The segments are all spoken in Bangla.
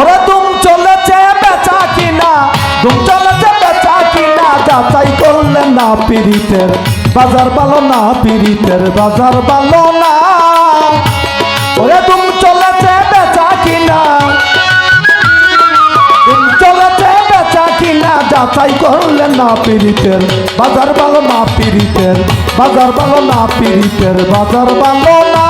ওরে তুম চলেছে বেচা কিনা? তুম চলেছে বেচা কিনা? যাচাই করলে না পিরিতের বাজার ভালো না পিরিতের বাজার ভালো না। ওরে তুম চলেছে বেচা কিনা? তুম চলেছে বেচা কিনা? যাচাই করলে না পিরিতের বাজার ভালো না পিরিতের বাজার ভালো না পিরিতের বাজার ভালো না।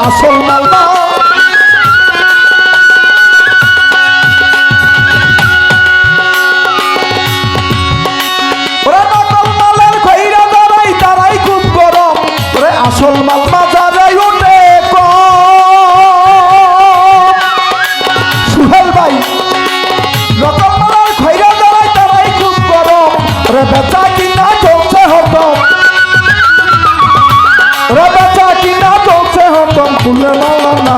আসল মাল না।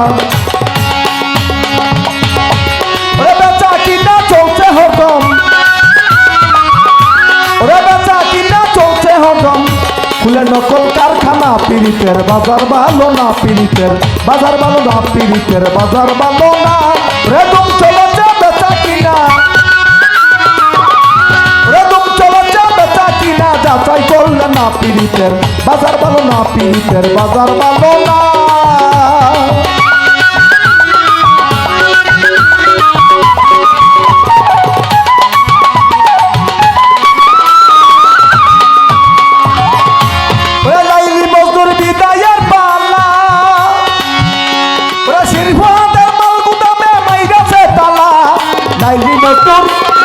ওরে বেচা কিনা চলছে হতম ওরে বেচা কিনা চলছে হদম ফুলে নকল কারখানা পিরিতের বাজার ভালো না পিরিতের বাজার ভালো না পিরিতের বাজার ভালো না। রেদম চলেছে বেচা কিনা। রেদম চলেছে বেচা কিনা, যাচাই করলে না পিরিতের বাজার ভালো না পিরিতের বাজার ভালো না। লাইলি মজদুর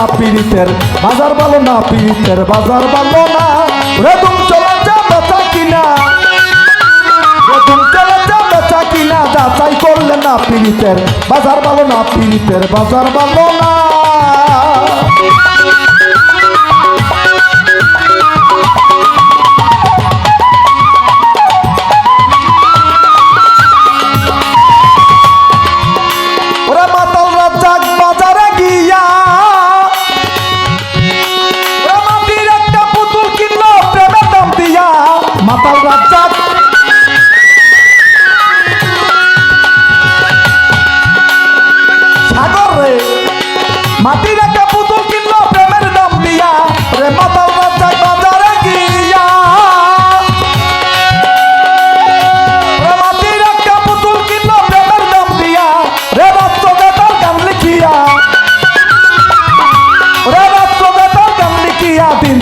না পীড়িতের, বাজার ভালো না পীড়িতের, বাজার ভালো না। রেদুম চলে যা বেচা কিনা। রেদুম চলে যা বেচা কিনা, যাচাই করলে না পীড়িতের, বাজার ভালো না পীড়িতের, বাজার ভালো না।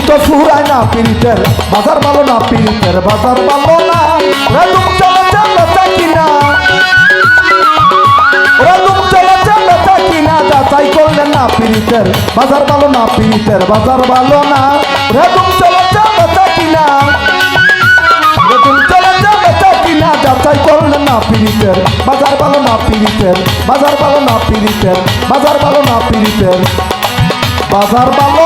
তো ফুরায় না পিরিতের, বাজার ভালো না পিরিতের, বাজার ভালো না। না। বাজার ভালো না পিরিতের, বাজার ভালো না। রে তুম চলে চলে তো কিনা যাচাই করলে না পিরিতের, বাজার ভালো না পিরিতের, বাজার ভালো না পিরিতের, বাজার ভালো না পিরিতের, বাজার ভালো